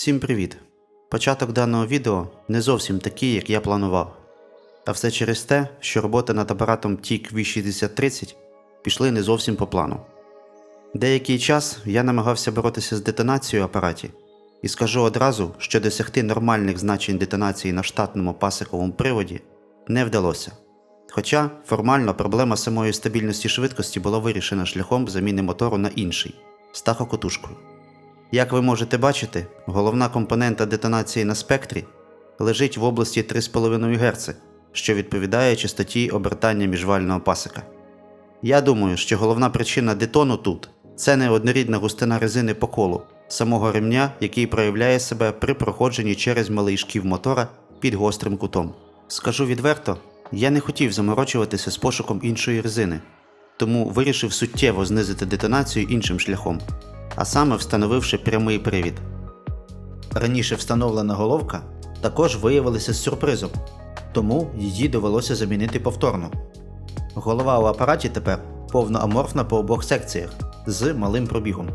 Всім привіт! Початок даного відео не зовсім такий, як я планував. А все через те, що роботи над апаратом TIC V6030 пішли не зовсім по плану. Деякий час я намагався боротися з детонацією апараті, і скажу одразу, що досягти нормальних значень детонації на штатному пасиковому приводі не вдалося. Хоча формально проблема самої стабільності швидкості була вирішена шляхом заміни мотору на інший з тахокотушкою. Як ви можете бачити, головна компонента детонації на спектрі лежить в області 3,5 Гц, що відповідає частоті обертання міжвального пасика. Я думаю, що головна причина детону тут це не однорідна густина резини по колу, самого ремня, який проявляє себе при проходженні через малий шків мотора під гострим кутом. Скажу відверто, я не хотів заморочуватися з пошуком іншої резини, тому вирішив суттєво знизити детонацію іншим шляхом, а саме встановивши прямий привід. Раніше встановлена головка також виявилася з сюрпризом, тому її довелося замінити повторно. Голова у апараті тепер повноаморфна по обох секціях з малим пробігом.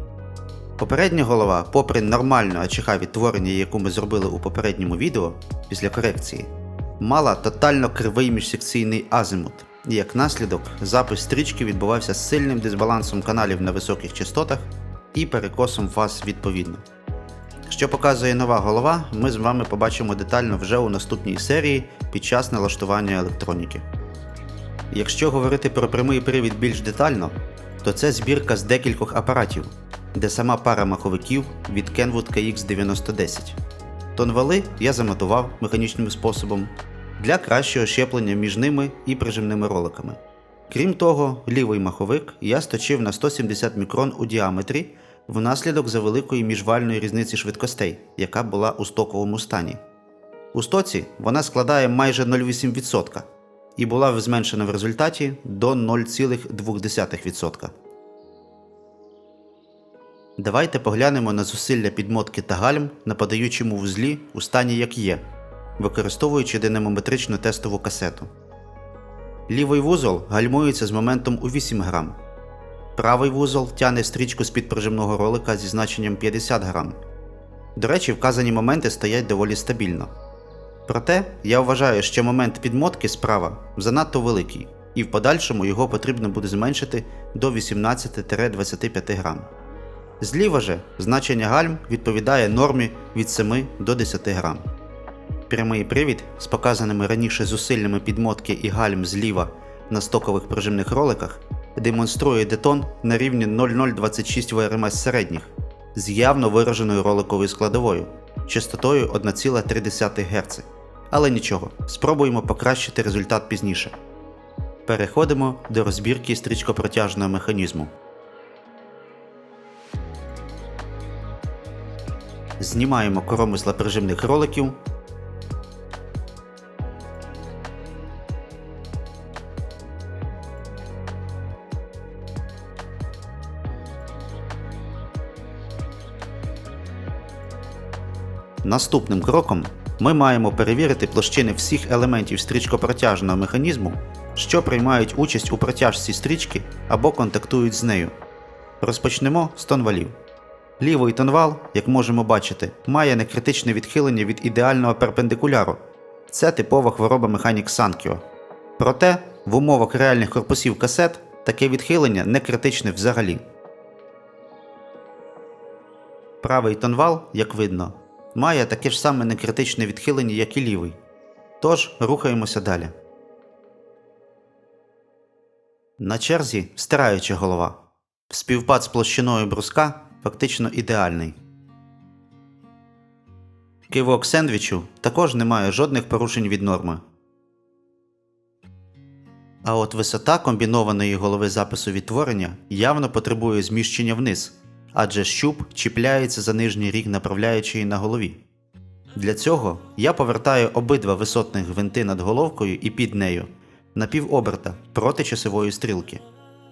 Попередня голова, попри нормальну АЧХ відтворення, яку ми зробили у попередньому відео після корекції, мала тотально кривий міжсекційний азимут, і як наслідок запис стрічки відбувався з сильним дисбалансом каналів на високих частотах і перекосом фаз відповідно. Що показує нова голова, ми з вами побачимо детально вже у наступній серії під час налаштування електроніки. Якщо говорити про прямий привід більш детально, то це збірка з декількох апаратів, де сама пара маховиків від Kenwood KX9010. Тонвали я замотував механічним способом для кращого щеплення між ними і прижимними роликами. Крім того, лівий маховик я сточив на 170 мікрон у діаметрі внаслідок завеликої міжвальної різниці швидкостей, яка була у стоковому стані. У стоці вона складає майже 0,8% і була зменшена в результаті до 0,2%. Давайте поглянемо на зусилля підмотки та гальм на подаючому вузлі у стані як є, використовуючи динамометричну тестову касету. Лівий вузол гальмується з моментом у 8 грам. Правий вузол тягне стрічку з підприжимного ролика зі значенням 50 грам. До речі, вказані моменти стоять доволі стабільно. Проте я вважаю, що момент підмотки справа занадто великий, і в подальшому його потрібно буде зменшити до 18-25 грам. Зліва же значення гальм відповідає нормі від 7 до 10 грам. Прямий привід з показаними раніше зусиллями підмотки і гальм зліва на стокових пружимних роликах демонструє детон на рівні 0026 ВРМС середніх з явно вираженою роликовою складовою частотою 1,3 Гц. Але нічого, спробуємо покращити результат пізніше. Переходимо до розбірки стрічкопротяжного механізму. Знімаємо коромисла прижимних роликів. Наступним кроком ми маємо перевірити площини всіх елементів стрічкопротяжного механізму, що приймають участь у протяжці стрічки або контактують з нею. Розпочнемо з тонвалів. Лівий тонвал, як можемо бачити, має некритичне відхилення від ідеального перпендикуляру. Це типова хвороба механік Санкіо. Проте, в умовах реальних корпусів касет таке відхилення не критичне взагалі. Правий тонвал, як видно, має таке ж саме некритичне відхилення, як і лівий. Тож рухаємося далі. На черзі стираюча голова. Співпад з площиною бруска фактично ідеальний. Кивок сендвічу також не має жодних порушень від норми. А от висота комбінованої голови запису відтворення явно потребує зміщення вниз, адже щуп чіпляється за нижній ріг направляючої на голові. Для цього я повертаю обидва висотних гвинти над головкою і під нею на півоберта проти часової стрілки,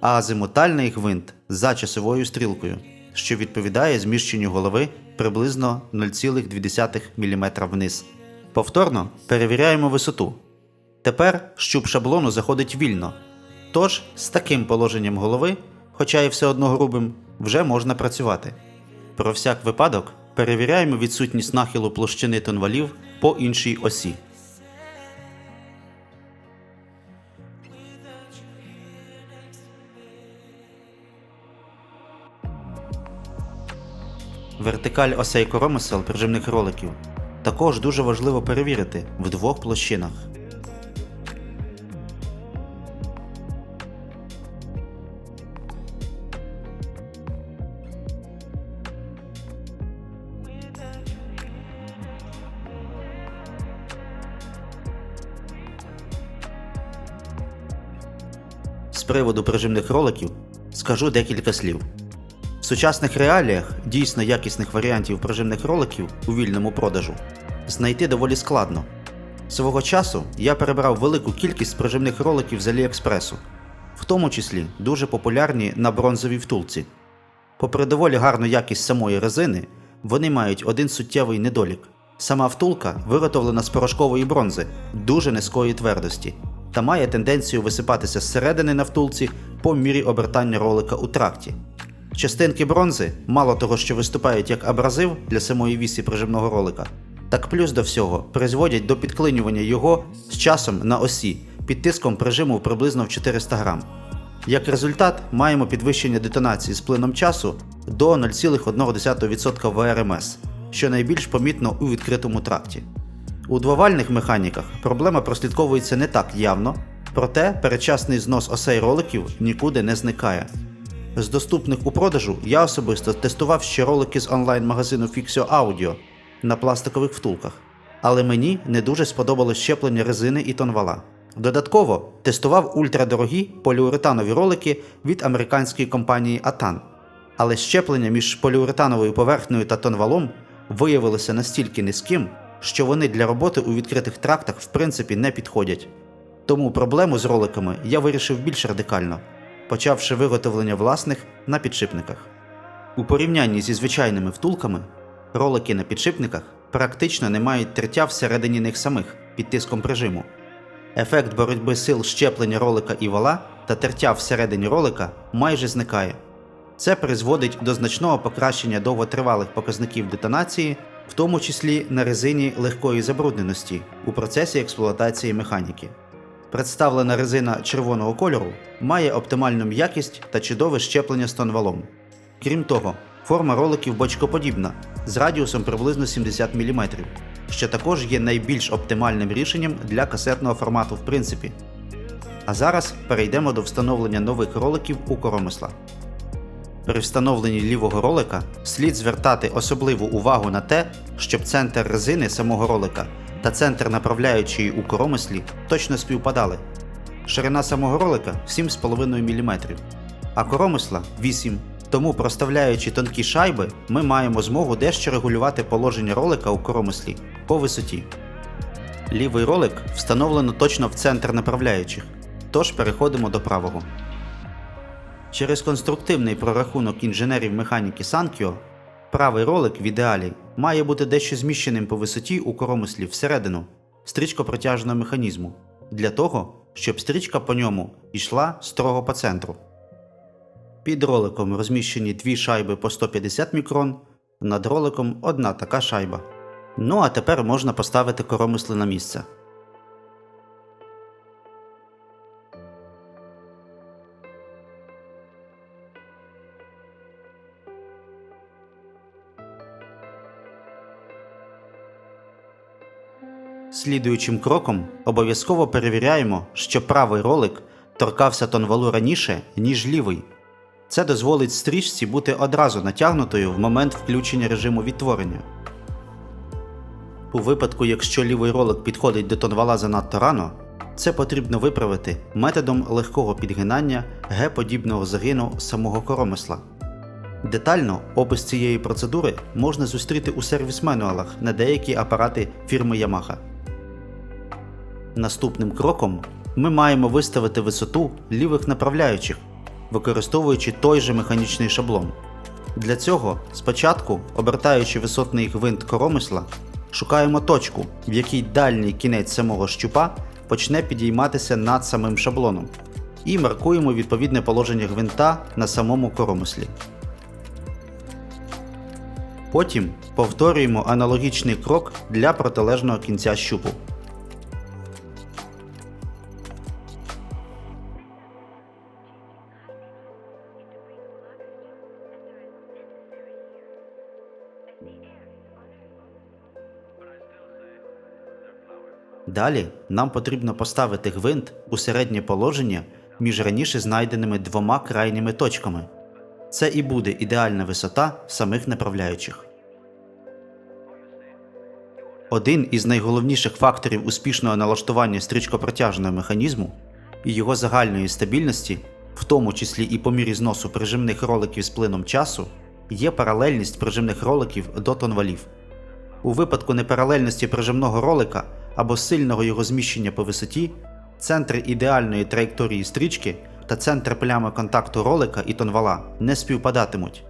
а азимутальний гвинт за часовою стрілкою, що відповідає зміщенню голови приблизно 0,2 мм вниз. Повторно перевіряємо висоту. Тепер щуп шаблону заходить вільно. Тож з таким положенням голови, хоча і все одно грубим, вже можна працювати. Про всяк випадок Перевіряємо відсутність нахилу площини тонвалів по іншій осі. Вертикаль осей коромисел прижимних роликів також дуже важливо перевірити в двох площинах. З приводу прижимних роликів скажу декілька слів. В сучасних реаліях дійсно якісних варіантів прижимних роликів у вільному продажу знайти доволі складно. Свого часу я перебрав велику кількість прижимних роликів з Аліекспресу, в тому числі дуже популярні на бронзовій втулці. Попри доволі гарну якість самої резини, вони мають один суттєвий недолік. Сама втулка виготовлена з порошкової бронзи дуже низької твердості та має тенденцію висипатися зсередини на втулці по мірі обертання ролика у тракті. Частинки бронзи, мало того, що виступають як абразив для самої вісі прижимного ролика, так плюс до всього призводять до підклинювання його з часом на осі під тиском прижиму приблизно в 400 грам. Як результат, маємо підвищення детонації з плином часу до 0,1% ВРМС, що найбільш помітно у відкритому тракті. У двовальних механіках проблема прослідковується не так явно, проте передчасний знос осей роликів нікуди не зникає. З доступних у продажу я особисто тестував ще ролики з онлайн-магазину Fixio Audio на пластикових втулках, але мені не дуже сподобалось щеплення резини і тонвала. Додатково тестував ультрадорогі поліуретанові ролики від американської компанії Atan, але щеплення між поліуретановою поверхнею та тонвалом виявилося настільки низьким, що вони для роботи у відкритих трактах в принципі не підходять. Тому проблему з роликами я вирішив більш радикально, почавши виготовлення власних на підшипниках. У порівнянні зі звичайними втулками, ролики на підшипниках практично не мають тертя всередині них самих під тиском прижиму. Ефект боротьби сил щеплення ролика і вала та тертя всередині ролика майже зникає. Це призводить до значного покращення довготривалих показників детонації, тому числі на резині легкої забрудненості у процесі експлуатації механіки. Представлена резина червоного кольору має оптимальну м'якість та чудове щеплення з тонвалом. Крім того, форма роликів бочкоподібна з радіусом приблизно 70 мм, що також є найбільш оптимальним рішенням для касетного формату в принципі. А зараз перейдемо до встановлення нових роликів у коромисла. При встановленні лівого ролика слід звертати особливу увагу на те, щоб центр резини самого ролика та центр направляючої у коромислі точно співпадали. Ширина самого ролика 7,5 мм, а коромисла 8 тому проставляючи тонкі шайби, ми маємо змогу дещо регулювати положення ролика у коромислі по висоті. Лівий ролик встановлено точно в центр направляючих, тож переходимо до правого. Через конструктивний прорахунок інженерів механіки Sankyo, правий ролик в ідеалі має бути дещо зміщеним по висоті у коромислі всередину стрічкопротяжного механізму, для того, щоб стрічка по ньому йшла строго по центру. Під роликом розміщені дві шайби по 150 мікрон, над роликом одна така шайба. Ну а тепер можна поставити коромисли на місце. Слідуючим кроком обов'язково перевіряємо, що правий ролик торкався тонвалу раніше, ніж лівий. Це дозволить стрічці бути одразу натягнутою в момент включення режиму відтворення. У випадку, якщо лівий ролик підходить до тонвала занадто рано, це потрібно виправити методом легкого підгинання Г-подібного загину самого коромисла. Детально опис цієї процедури можна зустріти у сервіс-менуалах на деякі апарати фірми Yamaha. Наступним кроком ми маємо виставити висоту лівих направляючих, використовуючи той же механічний шаблон. Для цього спочатку, обертаючи висотний гвинт коромисла, шукаємо точку, в якій дальній кінець самого щупа почне підійматися над самим шаблоном, і маркуємо відповідне положення гвинта на самому коромислі. Потім повторюємо аналогічний крок для протилежного кінця щупу. Далі нам потрібно поставити гвинт у середнє положення між раніше знайденими двома крайніми точками. Це і буде ідеальна висота самих направляючих. Один із найголовніших факторів успішного налаштування стрічкопротяжного механізму і його загальної стабільності, в тому числі і по мірі зносу прижимних роликів з плином часу, є паралельність прижимних роликів до тонвалів. У випадку непаралельності прижимного ролика або сильного його зміщення по висоті, центр ідеальної траєкторії стрічки та центр плями контакту ролика і тонвала не співпадатимуть.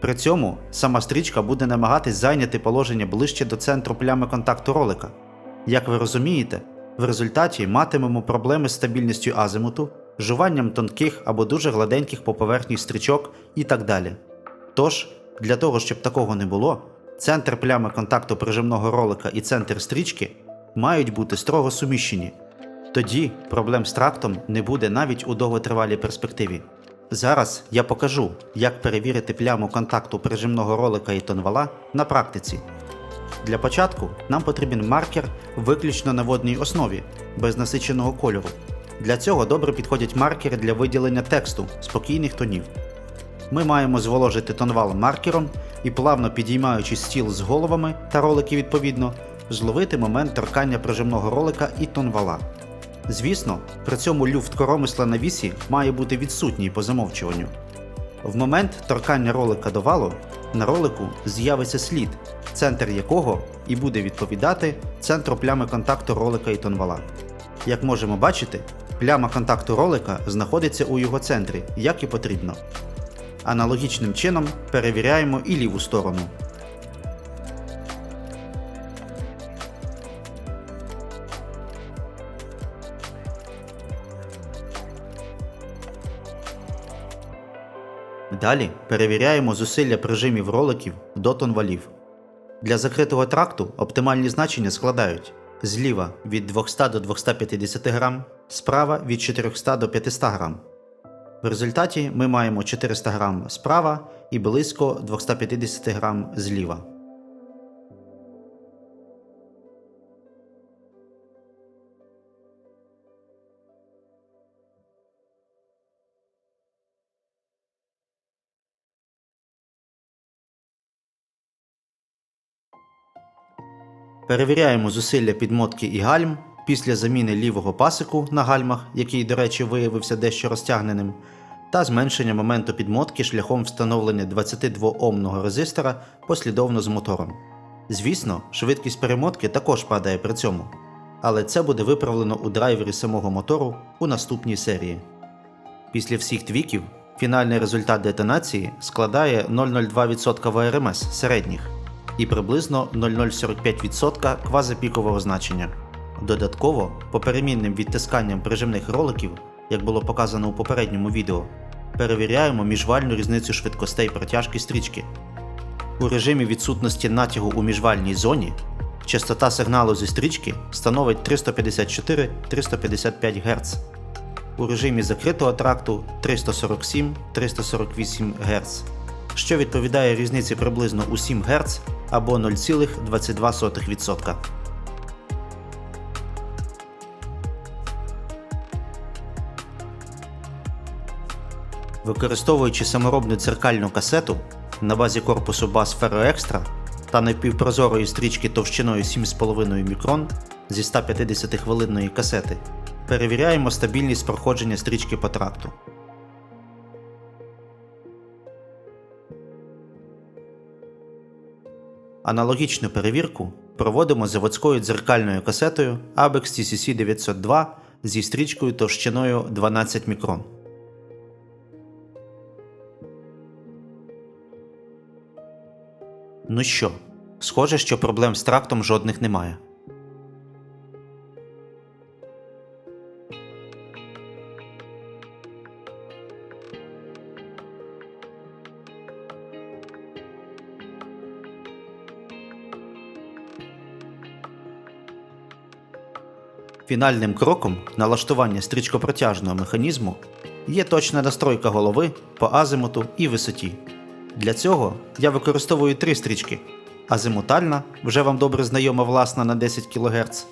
При цьому сама стрічка буде намагатись зайняти положення ближче до центру плями контакту ролика. Як ви розумієте, в результаті матимемо проблеми з стабільністю азимуту, жуванням тонких або дуже гладеньких по поверхні стрічок і так далі. Тож, для того, щоб такого не було, центр плями контакту прижимного ролика і центр стрічки мають бути строго суміщені. Тоді проблем з трактом не буде навіть у довготривалій перспективі. Зараз я покажу, як перевірити пляму контакту прижимного ролика і тонвала на практиці. Для початку нам потрібен маркер виключно на водній основі, без насиченого кольору. Для цього добре підходять маркери для виділення тексту спокійних тонів. Ми маємо зволожити тонвал маркером і плавно підіймаючи стіл з головами та ролики відповідно, зловити момент торкання прижимного ролика і тонвала. Звісно, при цьому люфт коромисла на вісі має бути відсутній по замовчуванню. В момент торкання ролика до валу на ролику з'явиться слід, центр якого і буде відповідати центру плями контакту ролика і тонвала. Як можемо бачити, пляма контакту ролика знаходиться у його центрі, як і потрібно. Аналогічним чином перевіряємо і ліву сторону. Далі перевіряємо зусилля прижимів роликів до тонвалів. Для закритого тракту оптимальні значення складають зліва від 200 до 250 грам, справа від 400 до 500 грам. В результаті ми маємо 400 грам справа і близько 250 грам зліва. Перевіряємо зусилля підмотки і гальм після заміни лівого пасику на гальмах, який, до речі, виявився дещо розтягненим, та зменшення моменту підмотки шляхом встановлення 22 омного резистора послідовно з мотором. Звісно, швидкість перемотки також падає при цьому, але це буде виправлено у драйвері самого мотору у наступній серії. Після всіх твіків фінальний результат детонації складає 0,02% ВРМС середніх і приблизно 0,045% квазипікового значення. Додатково, по перемінним відтисканням прижимних роликів, як було показано у попередньому відео, перевіряємо міжвальну різницю швидкостей протяжки стрічки. У режимі відсутності натягу у міжвальній зоні частота сигналу зі стрічки становить 354-355 Гц. У режимі закритого тракту 347-348 Гц, що відповідає різниці приблизно у 7 Гц або 0,22%. Використовуючи саморобну дзеркальну касету на базі корпусу Bass Ferro Extra та напівпрозорої стрічки товщиною 7,5 мікрон зі 150 хвилинної касети, перевіряємо стабільність проходження стрічки по тракту. Аналогічну перевірку проводимо заводською дзеркальною касетою Abex TCC 902 зі стрічкою товщиною 12 мікрон. Ну що, схоже, що проблем з трактом жодних немає. Фінальним кроком налаштування стрічкопротяжного механізму є точна настройка голови по азимуту і висоті. Для цього я використовую три стрічки: азимутальна, вже вам добре знайома власна на 10 кГц,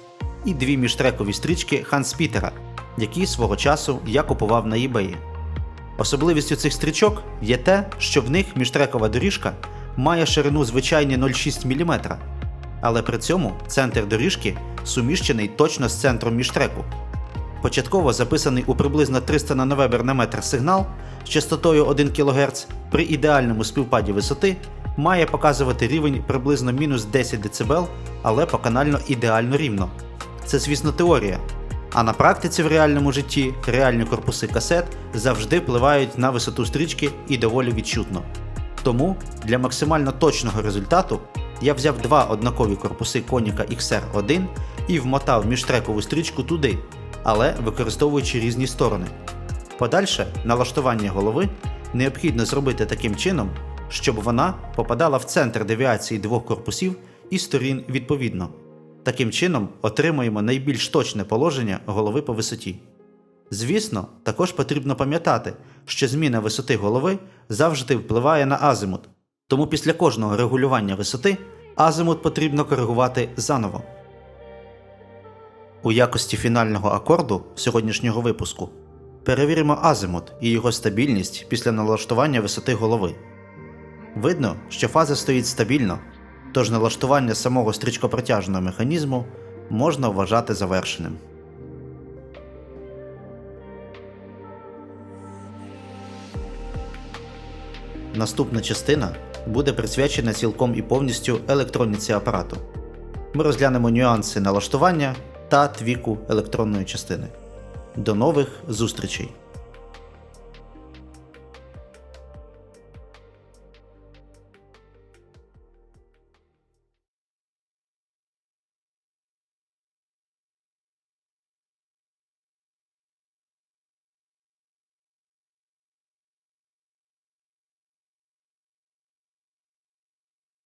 і дві міжтрекові стрічки Ханс-Пітера, які свого часу я купував на eBay. Особливістю цих стрічок є те, що в них міжтрекова доріжка має ширину звичайні 0,6 мм, але при цьому центр доріжки суміщений точно з центром міжтреку. Початково записаний у приблизно 300 нановебер на метр сигнал з частотою 1 кГц при ідеальному співпаді висоти має показувати рівень приблизно мінус 10 дБ, але поканально ідеально рівно. Це, звісно, теорія. А на практиці в реальному житті реальні корпуси касет завжди впливають на висоту стрічки і доволі відчутно. Тому для максимально точного результату я взяв два однакові корпуси Konica XR1 і вмотав міжтрекову стрічку туди, але використовуючи різні сторони. Подальше налаштування голови необхідно зробити таким чином, щоб вона попадала в центр девіації двох корпусів і сторін відповідно. Таким чином отримуємо найбільш точне положення голови по висоті. Звісно, також потрібно пам'ятати, що зміна висоти голови завжди впливає на азимут, тому після кожного регулювання висоти азимут потрібно коригувати заново. У якості фінального акорду сьогоднішнього випуску перевіримо азимут і його стабільність після налаштування висоти голови. Видно, що фаза стоїть стабільно, тож налаштування самого стрічкопротяжного механізму можна вважати завершеним. Наступна частина буде присвячена цілком і повністю електроніці апарату. Ми розглянемо нюанси налаштування та твіку електронної частини. До нових зустрічей!